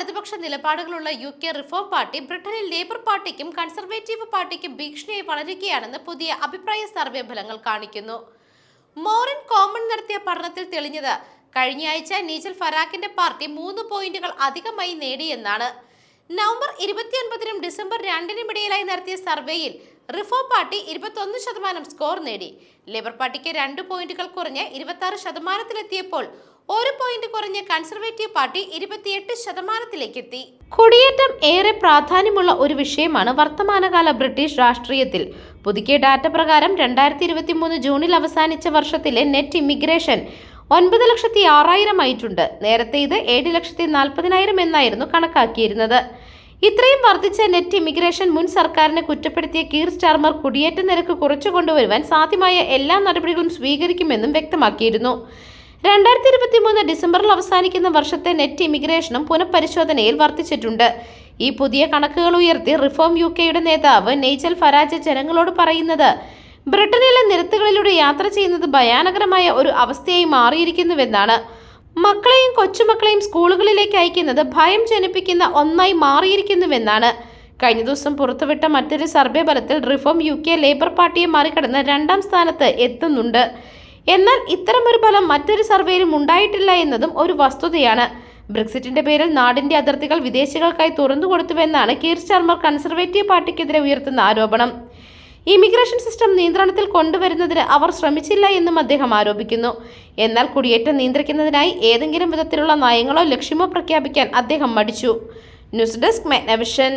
വലതുപക്ഷ നിലപാടുകളുള്ള U K reform party ബ്രിട്ടനിൽ ലേബർ പാർട്ടിക്കും കൺസർവേറ്റീവ് പാർട്ടിക്കും ഭീഷണിയായി വളരുകയാണെന്ന് പുതിയ അഭിപ്രായ സർവേ ഫലങ്ങൾ കാണിക്കുന്നു. മോറിൻ കോമൺ നടത്തിയ പഠനത്തിൽ തെളിഞ്ഞത് കഴിഞ്ഞയാഴ്ച നീച്ചൽ ഫറാഖിന്റെ പാർട്ടി മൂന്ന് പോയിന്റുകൾ അധികമായി നേടിയെന്നാണ്. നവംബർ ഇരുപത്തിയൊൻപതിനും ഡിസംബർ രണ്ടിനും ഇടയിലായി നടത്തിയ സർവേയിൽ റിഫോം പാർട്ടി ഇരുപത്തൊന്ന് ശതമാനം സ്കോർ നേടി. ലേബർ പാർട്ടിക്ക് രണ്ട് പോയിന്റുകൾ കുറഞ്ഞ് ഇരുപത്തി ശതമാനത്തിലെത്തിയപ്പോൾ ഒരു പോയിന്റ് കുറഞ്ഞ കൺസർവേറ്റീവ് പാർട്ടി ഇരുപത്തിയെട്ട് ശതമാനത്തിലേക്ക് എത്തി കുടിയേറ്റം ഏറെ പ്രാധാന്യമുള്ള ഒരു വിഷയമാണ് വർത്തമാനകാല ബ്രിട്ടീഷ് രാഷ്ട്രീയത്തിൽ. പുതുക്കിയ ഡാറ്റ പ്രകാരം രണ്ടായിരത്തി ഇരുപത്തി മൂന്ന് ജൂണിൽ അവസാനിച്ച വർഷത്തിലെ നെറ്റ് ഇമിഗ്രേഷൻ ഒൻപത് ലക്ഷത്തി ആറായിരം ആയിട്ടുണ്ട്. നേരത്തെ ഇത് ഏഴ് ലക്ഷത്തി നാൽപ്പതിനായിരം എന്നായിരുന്നു കണക്കാക്കിയിരുന്നത്. ഇത്രയും വർദ്ധിച്ച നെറ്റ് ഇമിഗ്രേഷൻ മുൻ സർക്കാരിനെ കുറ്റപ്പെടുത്തിയ കീർ സ്റ്റാർമർ കുടിയേറ്റ നിരക്ക് കുറച്ചു കൊണ്ടുവരുവാൻ സാധ്യമായ എല്ലാ നടപടികളും സ്വീകരിക്കുമെന്നും വ്യക്തമാക്കിയിരുന്നു. രണ്ടായിരത്തി ഇരുപത്തി മൂന്ന് ഡിസംബറിൽ അവസാനിക്കുന്ന വർഷത്തെ നെറ്റ് ഇമിഗ്രേഷനും പുനഃപരിശോധനയിൽ വർദ്ധിച്ചിട്ടുണ്ട്. ഈ പുതിയ കണക്കുകൾ ഉയർത്തി റിഫോം യു കെയുടെ നേതാവ് നെയ്ച്ചൽ ഫരാജ് ജനങ്ങളോട് പറയുന്നത് ബ്രിട്ടനിലെ നിരത്തുകളിലൂടെ യാത്ര ചെയ്യുന്നത് ഭയാനകരമായ ഒരു അവസ്ഥയായി മാറിയിരിക്കുന്നുവെന്നാണ്. മക്കളെയും കൊച്ചുമക്കളെയും സ്കൂളുകളിലേക്ക് അയക്കുന്നത് ഭയം ജനിപ്പിക്കുന്ന ഒന്നായി മാറിയിരിക്കുന്നുവെന്നാണ്. കഴിഞ്ഞ ദിവസം പുറത്തുവിട്ട മറ്റൊരു സർവേ ഫലത്തിൽ റിഫോം യു കെ ലേബർ പാർട്ടിയെ മറികടന്ന് രണ്ടാം സ്ഥാനത്ത് എത്തുന്നുണ്ട്. എന്നാൽ ഇത്തരമൊരു ഫലം മറ്റൊരു സർവേയിലും ഉണ്ടായിട്ടില്ല എന്നതും ഒരു വസ്തുതയാണ്. ബ്രെക്സിറ്റിന്റെ പേരിൽ നാടിന്റെ അതിർത്തികൾ വിദേശികൾക്കായി തുറന്നു കൊടുത്തുവെന്നാണ് കീർ ശർമ്മ കൺസർവേറ്റീവ് പാർട്ടിക്കെതിരെ ഉയർത്തുന്ന ആരോപണം. ഇമിഗ്രേഷൻ സിസ്റ്റം നിയന്ത്രണത്തിൽ കൊണ്ടുവരുന്നതിന് അവർ ശ്രമിച്ചില്ല എന്നും അദ്ദേഹം ആരോപിക്കുന്നു. എന്നാൽ കുടിയേറ്റം നിയന്ത്രിക്കുന്നതിനായി ഏതെങ്കിലും വിധത്തിലുള്ള നയങ്ങളോ ലക്ഷ്യമോ പ്രഖ്യാപിക്കാൻ അദ്ദേഹം മടിച്ചു. News desk മെഗ്നവിഷൻ.